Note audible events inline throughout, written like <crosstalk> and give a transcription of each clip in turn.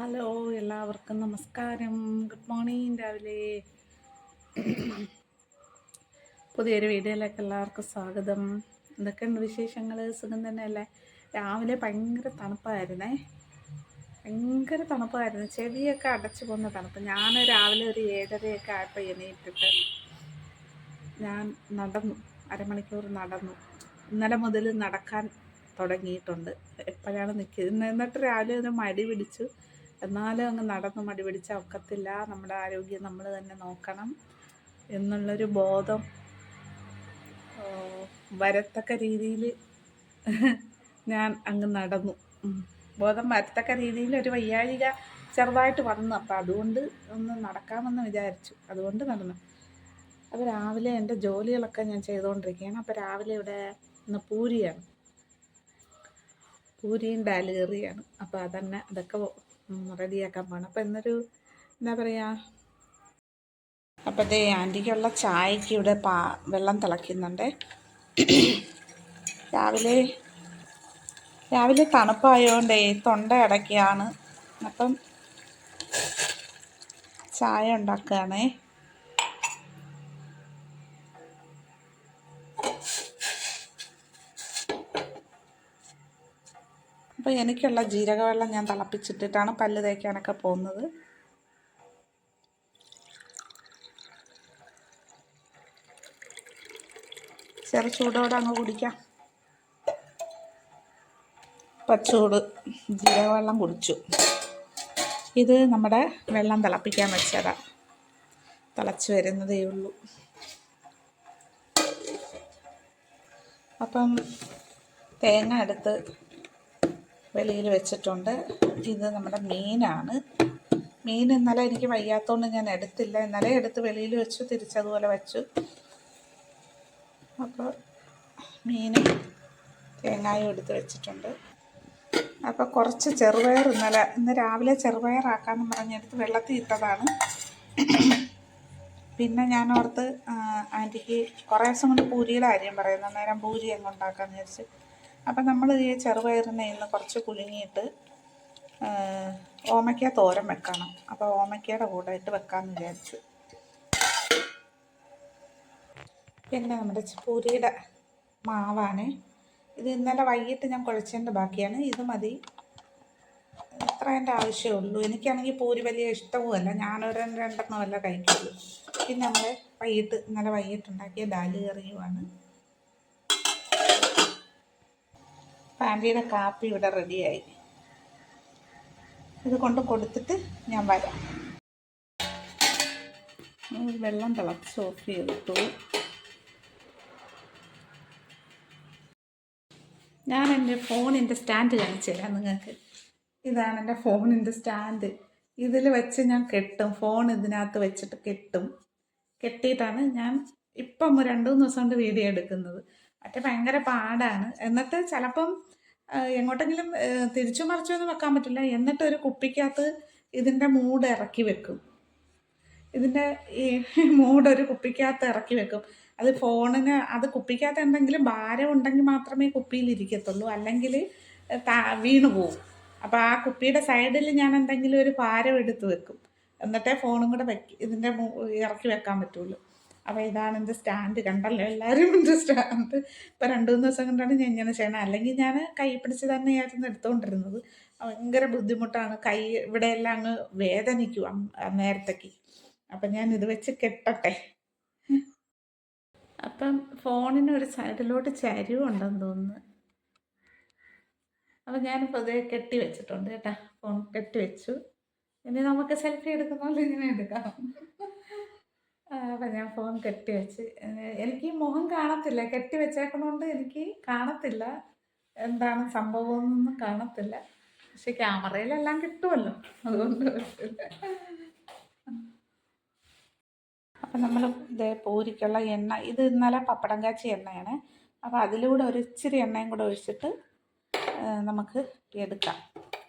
Hello എല്ലാവർക്കും നമസ്കാരം. Good morning രാവിലെ. പുതിയൊരു വീഡിയോയിലേക്ക് എല്ലാവർക്കും സ്വാഗതം. എന്തൊക്കെയുണ്ട് വിശേഷങ്ങൾ സുഖം തന്നെയല്ലേ? രാവിലെ ഭയങ്കര തണുപ്പായിരുന്നേ. ഭയങ്കര തണുപ്പായിരുന്നു. ചെവിയൊക്കെ അടച്ചു പോകുന്ന തണുപ്പ്. ഞാൻ രാവിലെ ഒരു ഏഴരയൊക്കെ ആയപ്പോൾ എണീറ്റിട്ട് ഞാൻ നടന്നു. അരമണിക്കൂർ നടന്നു. ഇന്നലെ മുതൽ നടക്കാൻ തുടങ്ങിയിട്ടുണ്ട്. എപ്പോഴാണ് നിൽക്കുന്നത് എന്നിട്ട് രാവിലെ ഒരു മടി പിടിച്ചു. എന്നാലും അങ്ങ് നടന്ന് മടി പിടിച്ചാൽ ഒക്കത്തില്ല. നമ്മുടെ ആരോഗ്യം നമ്മൾ തന്നെ നോക്കണം എന്നുള്ളൊരു ബോധം വരത്തക്ക രീതിയിൽ ഞാൻ അങ്ങ് നടന്നു. ബോധം വരത്തക്ക രീതിയിൽ ഒരു വയ്യാഴിക ചെറുതായിട്ട് വന്നു. അപ്പം അതുകൊണ്ട് ഒന്ന് നടക്കാമെന്ന് വിചാരിച്ചു. അതുകൊണ്ട് നടന്നു. അപ്പോൾ രാവിലെ എന്റെ ജോലികളൊക്കെ ഞാൻ ചെയ്തുകൊണ്ടിരിക്കുകയാണ്. അപ്പോൾ രാവിലെ ഇവിടെ ഇന്ന് പൂരിയാണ്. പൂരിയും ഡാലുകറിയാണ് അപ്പോൾ അതന്നെ അതൊക്കെ റെഡിയാക്കാൻ പോകണം അപ്പോൾ എന്നൊരു എന്താ പറയുക അപ്പോൾ ദേ ആന്റിക്കുള്ള ചായക്ക് ഇവിടെ പാ വെള്ളം തിളയ്ക്കുന്നുണ്ട്. രാവിലെ രാവിലെ തണുപ്പായതുകൊണ്ടേ തൊണ്ട അടയ്ക്കുകയാണ്. അപ്പം ചായ ഉണ്ടാക്കുകയാണേ. അപ്പോൾ എനിക്കുള്ള ജീരകവെള്ളം ഞാൻ തിളപ്പിച്ചിട്ടിട്ടാണ് പല്ല് തേക്കാനൊക്കെ പോകുന്നത്. ചെറു ചൂടോടെ അങ്ങ് കുടിക്കാം. പച്ചൂട് ജീരകവെള്ളം കുടിച്ചു. ഇത് നമ്മുടെ വെള്ളം തിളപ്പിക്കാൻ വെച്ചതാണ് തിളച്ച് വരുന്നതേ ഉള്ളൂ. അപ്പം തേങ്ങ എടുത്ത് വെളിയിൽ വെച്ചിട്ടുണ്ട്. ഇത് നമ്മുടെ മീനാണ്. മീൻ ഇന്നലെ എനിക്ക് വയ്യാത്തതുകൊണ്ട് ഞാൻ എടുത്തില്ല. ഇന്നലെ എടുത്ത് വെളിയിൽ വെച്ചു തിരിച്ചതുപോലെ വെച്ചു. അപ്പോൾ മീനും തേങ്ങായും എടുത്ത് വെച്ചിട്ടുണ്ട്. അപ്പോൾ കുറച്ച് ചെറുപയർ ഇന്നലെ ഇന്ന് രാവിലെ ചെറുപയറാക്കാമെന്ന് പറഞ്ഞെടുത്ത് വെള്ളത്തിൽ ഇട്ടതാണ്. പിന്നെ ഞാൻ ഓർത്ത് ആന്റിക്ക് കുറേ ദിവസം കൊണ്ട് പൂരിയുടെ കാര്യം പറയുന്നു. അന്നേരം പൂരി അങ്ങ് ഉണ്ടാക്കാമെന്ന് വിചാരിച്ച് അപ്പം നമ്മൾ ഈ ചെറുപയറിനെ ഇന്ന് കുറച്ച് കുലുങ്ങിയിട്ട് ഓമയ്ക്ക തോരൻ വെക്കണം. അപ്പോൾ ഓമയ്ക്കയുടെ കൂടെ ഇട്ട് വെക്കാമെന്ന് വിചാരിച്ചു. പിന്നെ നമ്മുടെ പൂരിയുടെ മാവാണ്. ഇത് ഇന്നലെ വൈകിട്ട് ഞാൻ കുഴച്ചതിന്റെ ബാക്കിയാണ്. ഇത് മതി. ഇത്ര എന്റെ ആവശ്യമുള്ളൂ എനിക്കാണെങ്കിൽ പൂരി വലിയ ഇഷ്ടവുമല്ല. ഞാനൊരു രണ്ടെണ്ണമല്ല കഴിക്കുള്ളൂ. പിന്നെ നമ്മൾ വൈകിട്ട് ഇന്നലെ വൈകിട്ട് ഉണ്ടാക്കിയ പാന്റിയുടെ കാപ്പി ഇവിടെ റെഡിയായി. ഇത് കൊണ്ട് കൊടുത്തിട്ട് ഞാൻ വരാം. വെള്ളം തിളച്ച് ഓഫ് ചെയ്തിട്ടു. ഞാൻ എന്റെ ഫോണിന്റെ സ്റ്റാൻഡ് കാണിച്ചു തരാം നിങ്ങൾക്ക്. ഇതാണ് എന്റെ ഫോണിന്റെ സ്റ്റാൻഡ്. ഇതിൽ വെച്ച് ഞാൻ കെട്ടും. ഫോൺ ഇതിനകത്ത് വെച്ചിട്ട് കെട്ടും. കെട്ടിയിട്ടാണ് ഞാൻ ഇപ്പം രണ്ട് മൂന്ന് ദിവസം കൊണ്ട് വീഡിയോ എടുക്കുന്നത്. മറ്റേ ഭയങ്കര പാടാണ്. എന്നിട്ട് ചിലപ്പം എങ്ങോട്ടെങ്കിലും തിരിച്ചു മറിച്ചൊന്നും വെക്കാൻ പറ്റില്ല. എന്നിട്ട് ഒരു കുപ്പിക്കകത്ത് ഇതിന്റെ മൂഡ് ഇറക്കി വെക്കും. ഇതിന്റെ ഈ <laughs> മൂഡ് ഒരു കുപ്പിക്കകത്ത് ഇറക്കി വെക്കും. അത് ഫോണിന് അത് കുപ്പിക്കകത്ത് എന്തെങ്കിലും ഭാരം ഉണ്ടെങ്കിൽ മാത്രമേ കുപ്പിയിൽ ഇരിക്കത്തുള്ളൂ അല്ലെങ്കിൽ വീണു പോകും അപ്പോൾ ആ കുപ്പിയുടെ സൈഡിൽ ഞാൻ എന്തെങ്കിലും ഒരു ഭാരം എടുത്ത് വെക്കും. എന്നിട്ടേ ഫോണും കൂടെ വെക്ക് ഇതിന്റെ ഇറക്കി വെക്കാൻ പറ്റുള്ളൂ. അപ്പോൾ ഇതാണ് എന്റെ സ്റ്റാൻഡ് കണ്ടല്ലോ എല്ലാവരും എന്റെ സ്റ്റാൻഡ് ഇപ്പോൾ രണ്ട് മൂന്ന് ദിവസം കൊണ്ടാണ് ഞാൻ ഇങ്ങനെ ചെയ്യണം അല്ലെങ്കിൽ ഞാൻ കൈ പിടിച്ച് തന്നെയായിരുന്നു എടുത്തുകൊണ്ടിരുന്നത് ഭയങ്കര ബുദ്ധിമുട്ടാണ്. കൈ ഇവിടെ എല്ലാം അങ്ങ് വേദനിക്കും നേരത്തേക്ക്. അപ്പം ഞാൻ ഇത് വെച്ച് കെട്ടട്ടെ. അപ്പം ഫോണിന് ഒരു സൈഡിലോട്ട് ചരിവുണ്ടെന്ന് തോന്നുന്നു. അപ്പം ഞാൻ പൊതുവെ കെട്ടി വെച്ചിട്ടുണ്ട് കേട്ടാ. ഫോൺ കെട്ടി വെച്ചു. ഇനി നമുക്ക് സെൽഫി എടുക്കുന്നോണ്ട് ഇങ്ങനെ എടുക്കാം. അപ്പം ഞാൻ ഫോൺ കെട്ടി വെച്ച്. എനിക്ക് മുഖം കാണത്തില്ല. കെട്ടി വെച്ചേക്കണോണ്ട് എനിക്ക് കാണത്തില്ല. എന്താണ് സംഭവം എന്നൊന്നും കാണത്തില്ല. പക്ഷെ ക്യാമറയിലെല്ലാം കിട്ടുമല്ലോ. അതുകൊണ്ട്. അപ്പം നമ്മൾ ഇതേ പൂരിക്കുള്ള എണ്ണ ഇത് ഇന്നലെ പപ്പടം കാച്ചി എണ്ണയാണ്. അപ്പോൾ അതിലൂടെ ഒരു ഇച്ചിരി എണ്ണയും കൂടെ ഒഴിച്ചിട്ട് നമുക്ക് എടുക്കാം.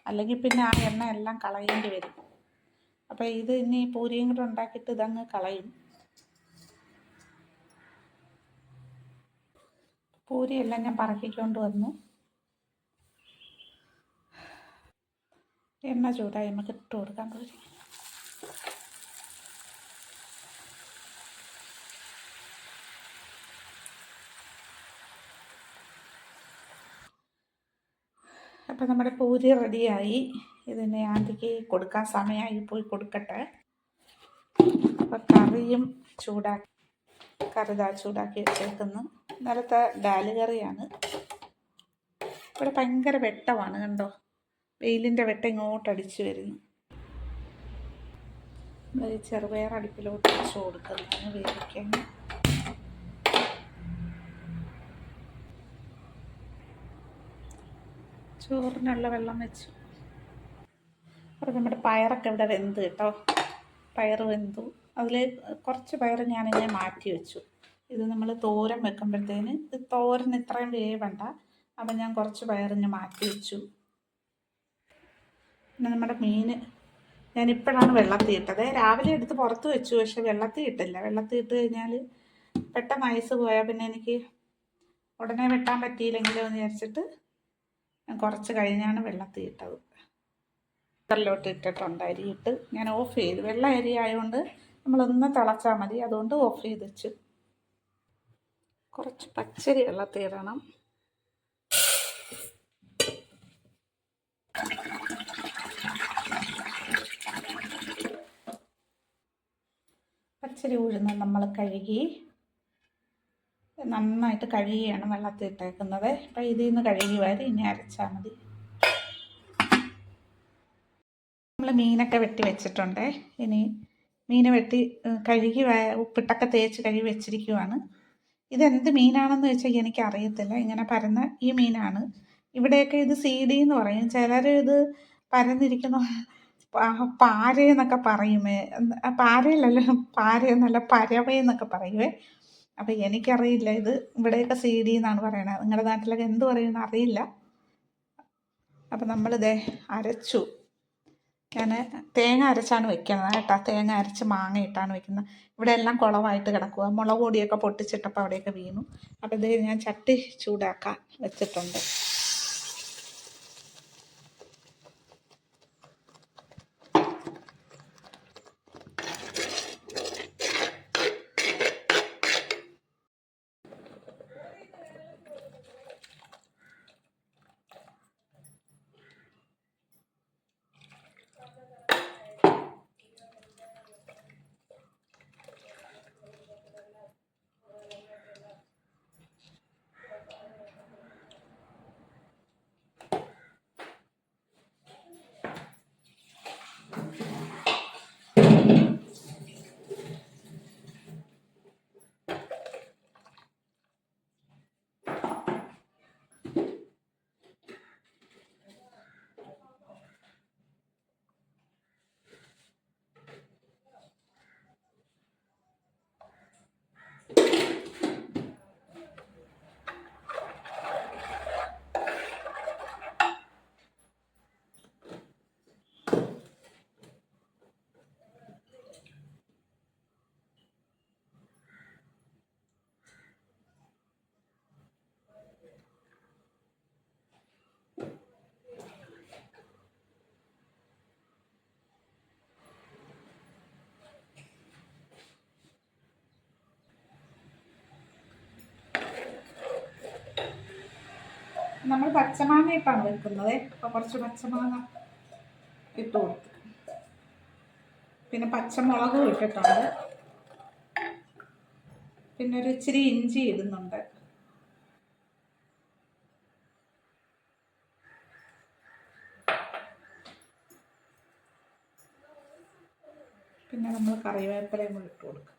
അല്ലെങ്കിൽ പിന്നെ ആ എണ്ണ എല്ലാം കളയേണ്ടി വരും. അപ്പോൾ ഇത് ഇനി പൂരിയും കൂടെ ഉണ്ടാക്കിയിട്ട് ഇതങ്ങ് കളയും. പൂരിയെല്ലാം ഞാൻ പറക്കിക്കൊണ്ട് വന്നു. എണ്ണ ചൂടായി നമുക്ക് ഇട്ട് കൊടുക്കാൻ പോയി അപ്പം നമ്മുടെ പൂരി റെഡിയായി. ഇതിനെ ആന്റിക്ക് കൊടുക്കാൻ സമയമായി പോയി കൊടുക്കട്ടെ. അപ്പം കറിയും ചൂടാക്കി കറി ചൂടാക്കി വെച്ചേക്കുന്നു. ഇന്നലത്തെ ഡാൽ കറിയാണ്. ഇവിടെ ഭയങ്കര വെട്ടമാണ് കണ്ടോ? വെയിലിന്റെ വെട്ടം ഇങ്ങോട്ട് അടിച്ചു വരുന്നു നമ്മൾ ചെറുപയർ അടുപ്പിലോട്ട് വെച്ച് കൊടുക്കുന്നതാണ് വേവിക്കാൻ ചോറിനുള്ള വെള്ളം വെച്ചു. അപ്പോൾ നമ്മുടെ പയറൊക്കെ ഇവിടെ വെന്ത് കേട്ടോ. പയർ വെന്തു. അതിൽ കുറച്ച് പയർ ഞാനിങ്ങനെ മാറ്റി വെച്ചു. ഇത് നമ്മൾ തോരൻ വെക്കുമ്പോഴത്തേന് ഇത് തോരൻ ഇത്രയും വേവണ്ട അപ്പം ഞാൻ കുറച്ച് പയറിഞ്ഞ് മാറ്റി വെച്ചു. പിന്നെ നമ്മുടെ മീൻ ഞാനിപ്പോഴാണ് വെള്ളത്തിൽ ഇട്ടത്. രാവിലെ എടുത്ത് പുറത്ത് വെച്ചു പക്ഷെ വെള്ളത്തിൽ ഇട്ടില്ല. വെള്ളത്തിൽ ഇട്ട് കഴിഞ്ഞാൽ പെട്ടെന്ന് ഐസ് പോയാൽ പിന്നെ എനിക്ക് ഉടനെ വെട്ടാൻ പറ്റിയില്ലെങ്കിലോ എന്ന് വിചാരിച്ചിട്ട് ഞാൻ കുറച്ച് കഴിഞ്ഞാണ് വെള്ളത്തിൽ ഇട്ടത്. കുക്കറിലോട്ട് ഇട്ടിട്ടുണ്ട് അരിയിട്ട് ഞാൻ ഓഫ് ചെയ്തു. വെള്ള അരി ആയതുകൊണ്ട് നമ്മളൊന്ന് തിളച്ചാൽ മതി. അതുകൊണ്ട് ഓഫ് ചെയ്ത് വെച്ചു. കുറച്ച് പച്ചരി വെള്ളത്തിൽ ഇടണം. പച്ചരി ഉഴുന്ന് നമ്മൾ കഴുകി നന്നായിട്ട് കഴുകിയാണ് വെള്ളത്തിൽ ഇട്ടേക്കുന്നത്. അപ്പം ഇതിൽ നിന്ന് കഴുകി വാരി ഇനി അരച്ചാൽ മതി. നമ്മൾ മീനൊക്കെ വെട്ടി വെച്ചിട്ടുണ്ട്. ഇനി മീൻ വെട്ടി കഴുകി ഉപ്പിട്ടൊക്കെ തേച്ച് കഴുകി വെച്ചിരിക്കുവാണ്. ഇതെന്ത് മീനാണെന്ന് വെച്ചാൽ എനിക്ക് അറിയത്തില്ല ഇങ്ങനെ പരന്ന ഈ മീനാണ്. ഇവിടെയൊക്കെ ഇത് സീഡി എന്ന് പറയും. ചിലർ ഇത് പരന്നിരിക്കുന്ന പാരയെന്നൊക്കെ പറയുമേ. പാരയിലല്ല പാരയെന്നല്ല പരവയെന്നൊക്കെ പറയുമേ. അപ്പം എനിക്കറിയില്ല ഇത് ഇവിടെയൊക്കെ സീഡി എന്നാണ് പറയണത്. നിങ്ങളുടെ നാട്ടിലൊക്കെ എന്ത് പറയുമെന്ന് അറിയില്ല. അപ്പം നമ്മളിതേ അരച്ചു. ഞാൻ തേങ്ങ അരച്ചാണ് വെക്കുന്നത്. കേട്ടോ തേങ്ങ അരച്ച് മാങ്ങ ഇട്ടാണ് വെക്കുന്നത്. ഇവിടെ എല്ലാം കുളമായിട്ട് കിടക്കുക മുളക് പൊടിയൊക്കെ പൊട്ടിച്ചിട്ടപ്പോൾ അവിടെയൊക്കെ വീണു. അപ്പോൾ ഇത് ഞാൻ ചട്ടി ചൂടാക്കാൻ വെച്ചിട്ടുണ്ട്. നമ്മൾ പച്ചമാങ്ങയിട്ടാണ് വെക്കുന്നത് അപ്പോൾ കുറച്ച് പച്ചമാങ്ങ ഇട്ട് പിന്നെ പച്ചമുളകും ഇട്ടിട്ടുണ്ട്. പിന്നെ ഒരു ഇച്ചിരി ഇഞ്ചി ഇടുന്നുണ്ട്. പിന്നെ നമ്മൾ കറിവേപ്പിലയും കൂടി ഇട്ട് കൊടുക്കും.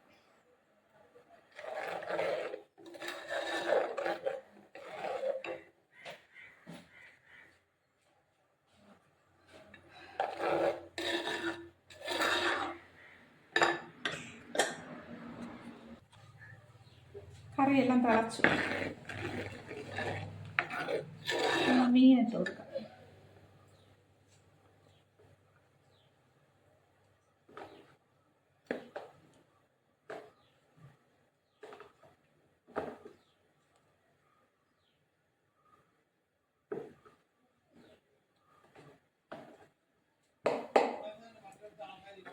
കറിയെല്ലാം തിളച്ചു. മീനിട്ട് കൊടുക്കാം.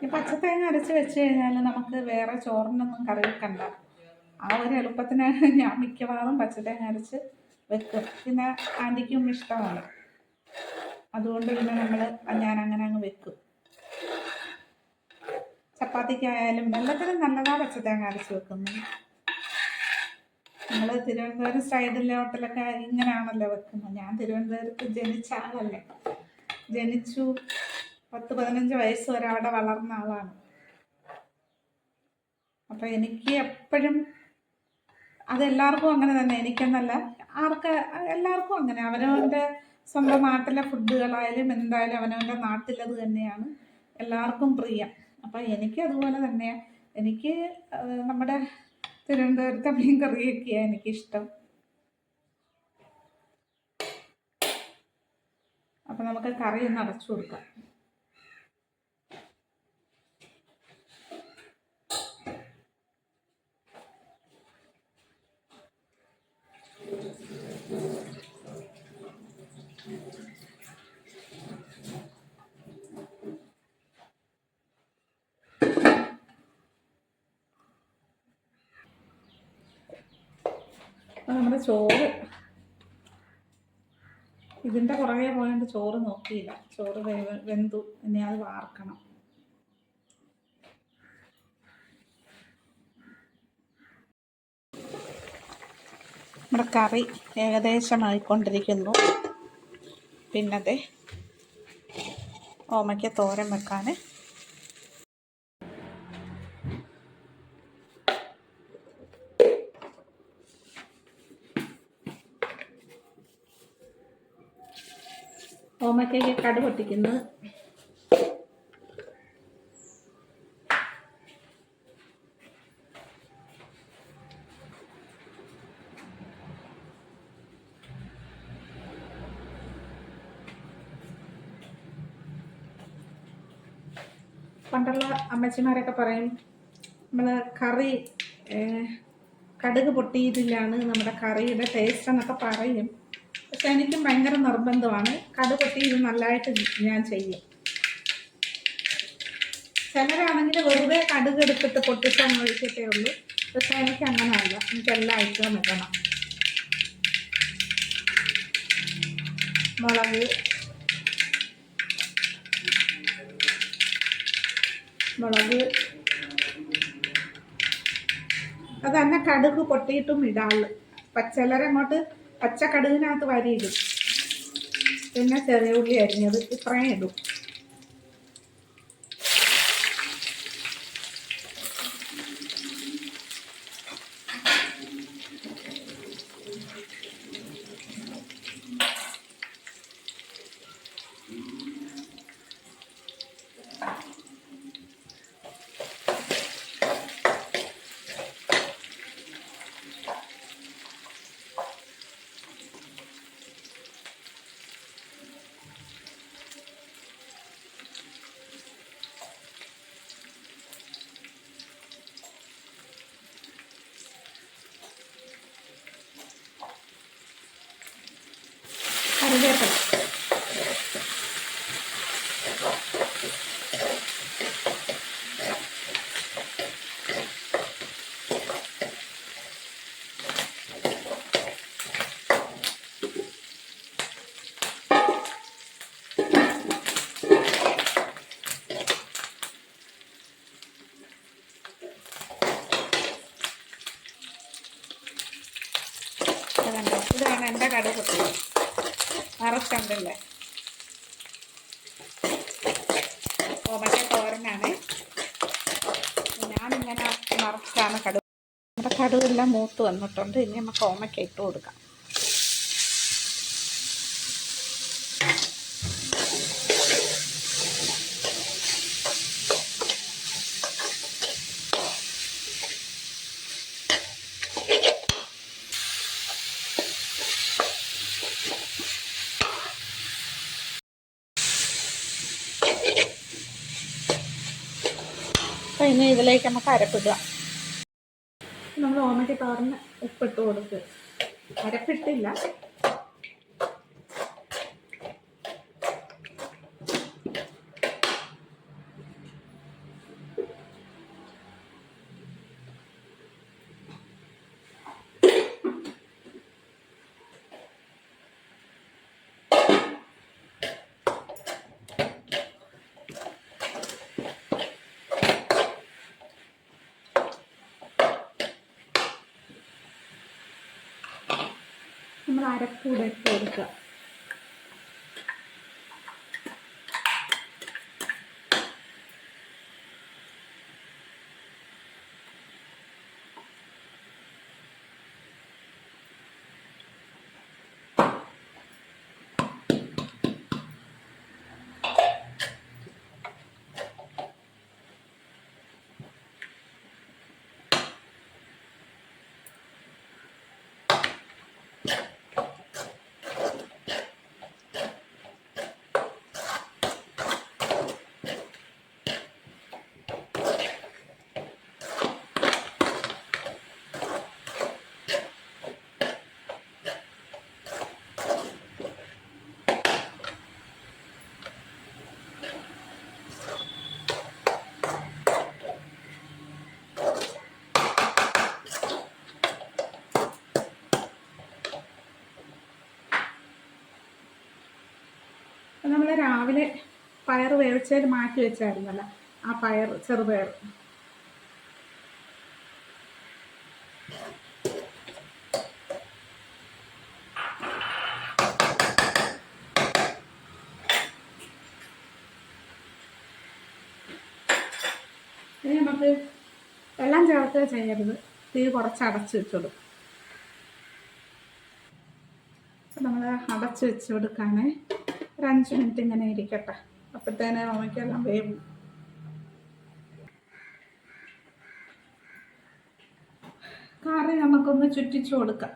ഈ പച്ചത്തേങ്ങ അരച്ച് വെച്ച് കഴിഞ്ഞാൽ നമുക്ക് വേറെ ചോറിനൊന്നും കറി വെക്കണ്ട ആ ഒരു എളുപ്പത്തിന് ഞാൻ മിക്കവാറും പച്ചത്തേങ്ങ അരച്ച് വെക്കും. പിന്നെ ആന്റിക്കും ഇഷ്ടമാണ്. അതുകൊണ്ട് പിന്നെ നമ്മൾ ഞാൻ അങ്ങനെ അങ്ങ് വെക്കും. ചപ്പാത്തിക്കായാലും എല്ലാത്തിനും നല്ലതാ പച്ചത്തേങ്ങ അരച്ച് വെക്കുന്നത്. നമ്മൾ തിരുവനന്തപുരം സൈഡിലെ ഹോട്ടലൊക്കെ ഇങ്ങനെയാണല്ലോ വെക്കുന്നത്. ഞാൻ തിരുവനന്തപുരത്ത് ജനിച്ച ആളല്ലേ. ജനിച്ചു പത്ത് പതിനഞ്ച് വയസ്സ് വരെ അവിടെ വളർന്ന ആളാണ്. അപ്പം എനിക്ക് എപ്പോഴും അതെല്ലാവർക്കും അങ്ങനെ തന്നെ. എനിക്കെന്നല്ല ആർക്ക് എല്ലാവർക്കും അങ്ങനെ. അവനവന്റെ സ്വന്തം നാട്ടിലെ ഫുഡുകളായാലും എന്തായാലും അവനവന്റെ നാട്ടിലത് തന്നെയാണ് എല്ലാവർക്കും പ്രിയം. അപ്പം എനിക്ക് അതുപോലെ തന്നെയാണ് എനിക്ക് നമ്മുടെ തിരുവനന്തപുരത്തെ മീൻ കറിയൊക്കെയാണ് എനിക്കിഷ്ടം. അപ്പം നമുക്ക് കറി ഒന്ന് അടച്ചു കൊടുക്കാം. അപ്പം ചോറ്. ഇതിന്റെ പുറകെ പോയതുകൊണ്ട് ചോറ് നോക്കിയില്ല. ചോറ് വെന്തു. ഇനി അത് വാർക്കണം. നമ്മുടെ കറി ഏകദേശമായിക്കൊണ്ടിരിക്കുന്നു. പിന്നത് ഓമയ്ക്ക് തോരൻ വെക്കാൻ ഓമയ്ക്കയ്ക്ക് കടു പൊട്ടിക്കുന്നു. പണ്ടുള്ള അമ്മച്ചിമാരൊക്കെ പറയും നമ്മൾ കറി കടുക് പൊട്ടിയതിലാണ് നമ്മുടെ കറിയുടെ ടേസ്റ്റ് എന്നൊക്കെ പറയും. എനിക്കും ഭയങ്കര നിർബന്ധമാണ്. കടുപൊട്ടി ഇത് നല്ലതായിട്ട് ഞാൻ ചെയ്യും. ചിലരാണെങ്കിൽ വെറുതെ കടുക് എടുത്തിട്ട് പൊട്ടിച്ചാൽ ഒഴിച്ചിട്ടേ ഉള്ളൂ. പക്ഷെ എനിക്ക് അങ്ങനെയല്ല എനിക്ക് എല്ലാ ഐറ്റവും ഇടണം മുളക്. മുളക്. അതന്നെ തന്നെ കടുക് പൊട്ടിയിട്ടും ഇടാൾ ചിലരങ്ങോട്ട് പച്ച കടുകിനകത്ത് വരിയിടും. പിന്നെ ചെറിയ ഉള്ളി അരിഞ്ഞത് ഇത്രയും ഇടും. കറിവേപ്പില ഇതുണ്ട് ഇതാണ് എന്റെ കടുക് പൊട്ടിയത് നിറച്ചുണ്ടല്ലേ ഓമയ്ക്ക തോരനാണ് ഞാനിങ്ങനെ നിറച്ചാണ് കടുക് നമ്മുടെ കടുവെല്ലാം മൂത്ത് വന്നിട്ടുണ്ട്. ഇനി നമുക്ക് ഓമയ്ക്ക ഇട്ട് കൊടുക്കാം. അപ്പം ഇനി ഇതിലേക്ക് നമുക്ക് അരപ്പിടുക. തോരന് ഉപ്പിട്ട് കൊടുക്കുക അരപ്പിട്ടില്ല. അരപ്പൂടെ ഇട്ട് കൊടുക്കുക നമ്മൾ രാവിലെ പയർ വേവിച്ചതിൽ മാറ്റി വെച്ചായിരുന്നല്ലോ. ആ പയർ ചെറുപയർ ഇനി നമുക്ക് വെള്ളം ചേർത്ത് ചെയ്യരുത്. തീ കുറച്ച് അടച്ചു വെച്ചോളൂ. നമ്മൾ അടച്ചു വെച്ച് കൊടുക്കാനേ ഒരു അഞ്ച് മിനിറ്റ് ഇങ്ങനെ ഇരിക്കട്ടെ. അപ്പോഴത്തേനെ മമ്മയ്ക്കെല്ലാം വേവും. കറി നമുക്കൊന്ന് ചുറ്റിച്ചു കൊടുക്കാം.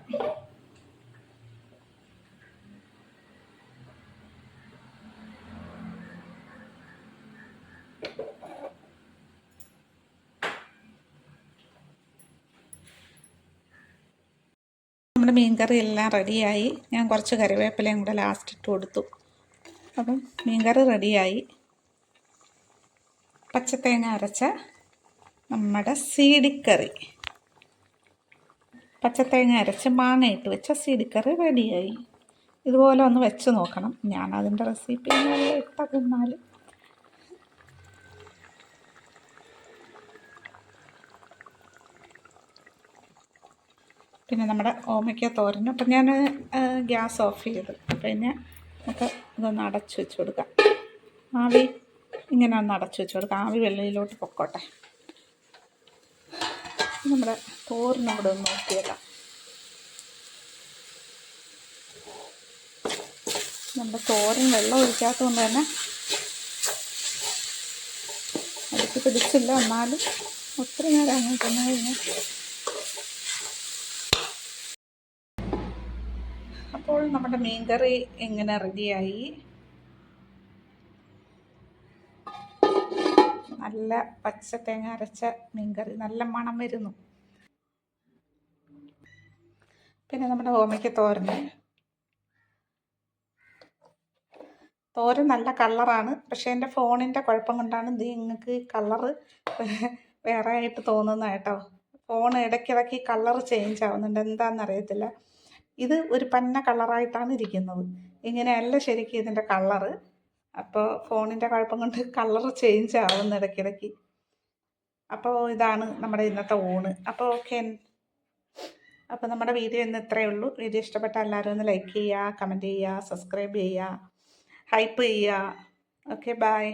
നമ്മുടെ മീൻകറി എല്ലാം റെഡിയായി ഞാൻ കുറച്ച് കറിവേപ്പിലയും കൂടെ ലാസ്റ്റ് ഇട്ട് കൊടുത്തു. അപ്പം മീൻകറി റെഡിയായി. പച്ചത്തേങ്ങ അരച്ച നമ്മുടെ സീഡിക്കറി. പച്ചത്തേങ്ങ അരച്ച് മാങ്ങയിട്ട് വെച്ച സീഡിക്കറി റെഡിയായി. ഇതുപോലെ ഒന്ന് വെച്ച് നോക്കണം. ഞാൻ അതിന്റെ റെസിപ്പി ഒന്നുമല്ല തിന്നാൽ പിന്നെ നമ്മുടെ ഓമയ്ക്ക തോരനും. അപ്പം ഞാൻ ഗ്യാസ് ഓഫ് ചെയ്തു. പിന്നെ നമുക്ക് ഇതൊന്ന് അടച്ചു വെച്ച് കൊടുക്കാം. ആവി ഇങ്ങനെ ഒന്ന് അടച്ചു വെച്ച് കൊടുക്കാം. ആവി വെള്ളയിലോട്ട് പൊക്കോട്ടെ. നമ്മുടെ തോറിന് കൂടെ ഒന്ന് നോക്കിയേക്കാം. നമ്മുടെ തോരൻ വെള്ളം ഒഴിക്കാത്തതുകൊണ്ട് തന്നെ അടുത്ത് പിടിച്ചില്ല. എന്നാലും ഒത്തിരി നേരം അങ്ങനെ തന്നെ കഴിഞ്ഞാൽ നമ്മുടെ മീൻകറി എങ്ങനെ റെഡിയായി? നല്ല പച്ച തേങ്ങ അരച്ച മീൻകറി നല്ല മണം വരുന്നു. പിന്നെ നമ്മുടെ ഓമയ്ക്ക് തോരന്. തോരൻ നല്ല കളറാണ് പക്ഷേ എന്റെ ഫോണിന്റെ കുഴപ്പം കൊണ്ടാണ് ഇത് നിങ്ങൾക്ക് കളറ് വേറെ ആയിട്ട് തോന്നുന്നത് കേട്ടോ. ഫോൺ ഇടയ്ക്കിടയ്ക്ക് കളർ ചേഞ്ച് ആവുന്നുണ്ട്. എന്താണെന്നറിയത്തില്ല ഇത് ഒരു പന്ന കളറായിട്ടാണ് ഇരിക്കുന്നത്. ഇങ്ങനെയല്ല ശരിക്കും ഇതിന്റെ കളറ്. അപ്പോൾ ഫോണിന്റെ കുഴപ്പം കൊണ്ട് കളർ ചേഞ്ച് ആവുന്ന ഇടയ്ക്കിടയ്ക്ക്. അപ്പോൾ ഇതാണ് നമ്മുടെ ഇന്നത്തെ ഊണ്. അപ്പോൾ ഓക്കെ. അപ്പോൾ നമ്മുടെ വീഡിയോ ഇന്ന് ഇത്രയേ ഉള്ളൂ. വീഡിയോ ഇഷ്ടപ്പെട്ട എല്ലാവരും ഒന്ന് ലൈക്ക് ചെയ്യുക കമന്റ് ചെയ്യുക സബ്സ്ക്രൈബ് ചെയ്യുക ഹൈപ്പ് ചെയ്യുക. Okay bye